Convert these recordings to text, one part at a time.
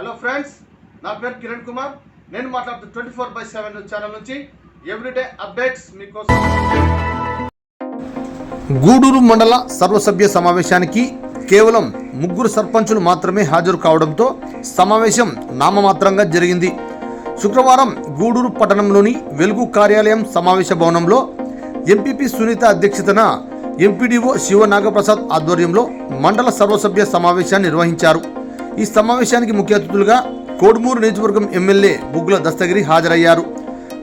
Hello friends నా పేరు కిరణ్ కుమార్. నేను మాట్లాడుతూ twenty four by seven channel నుంచి ఎవ్రీడే అప్డేట్స్ మీకోసం. గూడూరు మండల సర్వసభ్య సమావేశానికి కేవలం ముగ్గురు సర్పంచులు మాత్రమే హాజరు కావడంతో సమావేశం నామమాత్రంగా జరిగింది. శుక్రవారం గూడూరు పట్టణంలోని వెలుగు కార్యాలయం సమావేశ భవనంలో ఎంపీపీ సునీత అధ్యక్షతన ఎంపీడీఓ శివనాగప్రసాద్ ఆధ్వర్యంలో మండల సర్వసభ్య సమావేశాన్ని నిర్వహించారు. ఈ సమావేశానికి ముఖ్య అతిథులుగా కోడుమూరు నియోజకవర్గం ఎమ్మెల్యే బుగ్గుల దస్తగిరి హాజరయ్యారు.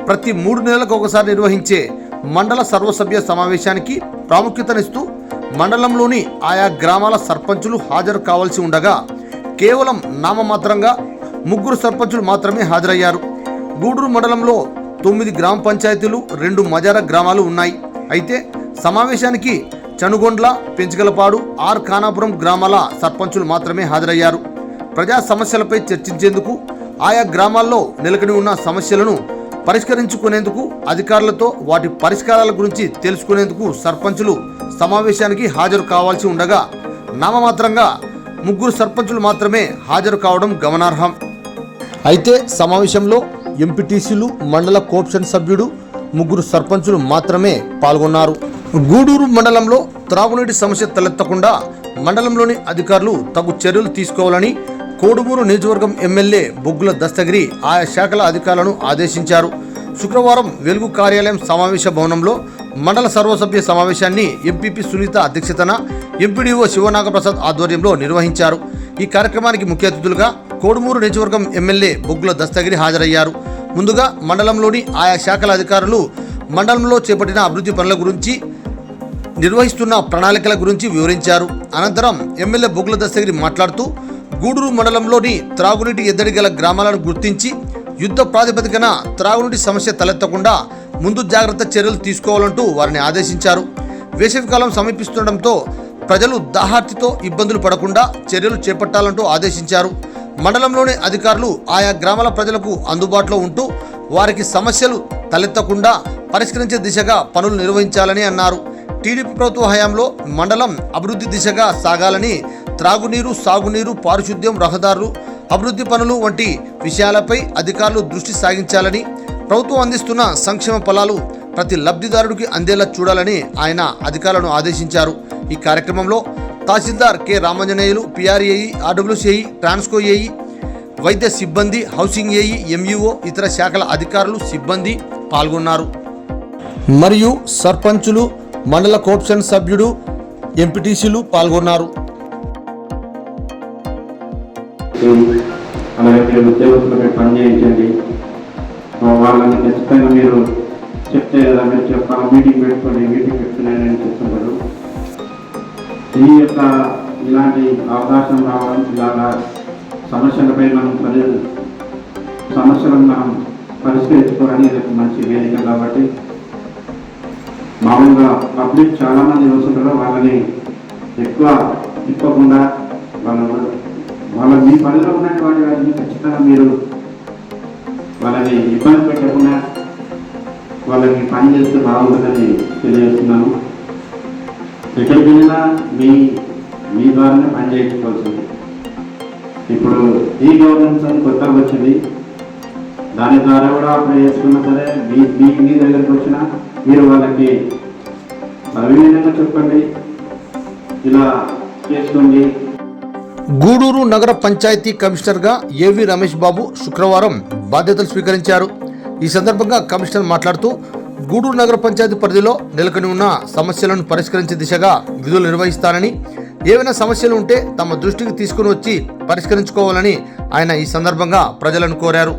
ప్రతి మూడు నెలలకు ఒకసారి నిర్వహించే మండల సర్వసభ్య సమావేశానికి ప్రాముఖ్యతనిస్తూ మండలంలోని ఆయా గ్రామాల సర్పంచులు హాజరు కావాల్సి ఉండగా కేవలం నామమాత్రంగా ముగ్గురు సర్పంచులు మాత్రమే హాజరయ్యారు. గూడూరు మండలంలో తొమ్మిది గ్రామ పంచాయతీలు రెండు మజార గ్రామాలు ఉన్నాయి. అయితే సమావేశానికి చనుగొండ్ల పెంచగలపాడు ఆర్ ఖానాపురం గ్రామాల సర్పంచులు మాత్రమే హాజరయ్యారు. ప్రజా సమస్యలపై చర్చించేందుకు ఆయా గ్రామాల్లో నెలకొని ఉన్న సమస్యలను పరిష్కరించుకునేందుకు అధికారులతో వాటి పరిష్కారాల గురించి తెలుసుకునేందుకు సర్పంచులు సమావేశానికి హాజరు కావాల్సి ఉండగా నామమాత్రంగా ముగ్గురు సర్పంచులు మాత్రమే హాజరు కావడం గమనార్హం. అయితే సమావేశంలో ఎంపీటీసీలు మండల కోప్షన్ సభ్యుడు ముగ్గురు సర్పంచులు మాత్రమే పాల్గొన్నారు. గూడూరు మండలంలో త్రాగునీటి సమస్య తలెత్తకుండా మండలంలోని అధికారులు తగు చర్యలు తీసుకోవాలని కోడుమూరు నియోజకవర్గం ఎమ్మెల్యే బొగ్గుల దస్తగిరి ఆయా శాఖల అధికారులను ఆదేశించారు. శుక్రవారం వెలుగు కార్యాలయం సమావేశ భవనంలో మండల సర్వసభ్య సమావేశాన్ని ఎంపీపీ సునీత అధ్యక్షతన ఎంపీడీఓ శివనాగప్రసాద్ ఆధ్వర్యంలో నిర్వహించారు. ఈ కార్యక్రమానికి ముఖ్య అతిథులుగా కోడుమూరు నియోజకవర్గం ఎమ్మెల్యే బొగ్గుల దస్తగిరి హాజరయ్యారు. ముందుగా మండలంలోని ఆయా శాఖల అధికారులు మండలంలో చేపట్టిన అభివృద్ధి పనుల గురించి నిర్వహిస్తున్న ప్రణాళికల గురించి వివరించారు. అనంతరం ఎమ్మెల్యే బొగ్గుల దస్తగిరి మాట్లాడుతూ గూడూరు మండలంలోని త్రాగునీటి ఎద్దడి గల గ్రామాలను గుర్తించి యుద్ధ ప్రాతిపదికన త్రాగునీటి సమస్య తలెత్తకుండా ముందు జాగ్రత్త చర్యలు తీసుకోవాలంటూ వారిని ఆదేశించారు. వేసవికాలం సమీపిస్తుండటంతో ప్రజలు దాహార్తితో ఇబ్బందులు పడకుండా చర్యలు చేపట్టాలంటూ ఆదేశించారు. మండలంలోని అధికారులు ఆయా గ్రామాల ప్రజలకు అందుబాటులో ఉంటూ వారికి సమస్యలు తలెత్తకుండా పరిష్కరించే దిశగా పనులు నిర్వహించాలని అన్నారు. టీడీపీ ప్రభుత్వ హయాంలో మండలం అభివృద్ధి దిశగా సాగాలని త్రాగునీరు సాగునీరు పారిశుద్ధ్యం రహదారులు అభివృద్ధి పనులు వంటి విషయాలపై అధికారులు దృష్టి సాగించాలని ప్రభుత్వం అందిస్తున్న సంక్షేమ ఫలాలు ప్రతి లబ్ధిదారుడికి అందేలా చూడాలని ఆయన అధికారులను ఆదేశించారు. ఈ కార్యక్రమంలో తహసీల్దార్ K. Ramanjaneyulu PR AE RWCI Transco AE వైద్య సిబ్బంది హౌసింగ్ ఏఈ ఎంఈఓ ఇతర శాఖల అధికారులు సిబ్బంది పాల్గొన్నారు. మరియు సర్పంచులు మండల కోప్షన్ సభ్యుడు ఎంపీటీసీలు పాల్గొన్నారు. అలాగే ఉద్యోగస్తులపై పని చేయించండి. వాళ్ళని ఖచ్చితంగా మీరు చెప్తే కదా మీరు చెప్పాలి మీటింగ్ పెట్టుకోండి మీటింగ్ పెట్టుకునే చెప్తున్నారు ఈ యొక్క ఇలాంటి అవకాశం రావడం ఇలాగా సమస్యలపై మనం పరి సమస్యలను మనం పరిష్కరించుకోవడానికి ఇది ఒక మంచి వేదిక కాబట్టి మామూలుగా పబ్లిక్ చాలామంది వస్తుంటారో వాళ్ళని ఎక్కువ తిప్పకుండా మీ పనిలో ఉన్నటువంటి వాటిని ఖచ్చితంగా మీరు వాళ్ళని ఇబ్బంది పెట్టకుండా వాళ్ళకి పని చేస్తే బాగుంటుందని తెలియజేస్తున్నాను. ఎక్కడికి వెళ్ళినా మీ మీ ద్వారానే పని చేయించుకోవాల్సింది ఇప్పుడు ఈ గవర్నెన్స్ అని కొత్తగా వచ్చింది. దాని ద్వారా కూడా అప్లై చేసుకున్నా సరే మీ మీ మీ దగ్గరికి వచ్చినా మీరు వాళ్ళకి సవినీయంగా చెప్పండి. ఇలా చేసుకోండి. గూడూరు నగర పంచాయతీ కమిషనర్గా ఏవి రమేష్ బాబు శుక్రవారం బాధ్యతలు స్వీకరించారు. ఈ సందర్భంగా కమిషనర్ మాట్లాడుతూ గూడూరు నగర పంచాయతీ పరిధిలో నెలకొని ఉన్న సమస్యలను పరిష్కరించే దిశగా విధులు నిర్వహిస్తానని ఏవైనా సమస్యలు ఉంటే తమ దృష్టికి తీసుకుని వచ్చి పరిష్కరించుకోవాలని ఆయన ఈ సందర్భంగా ప్రజలను కోరారు.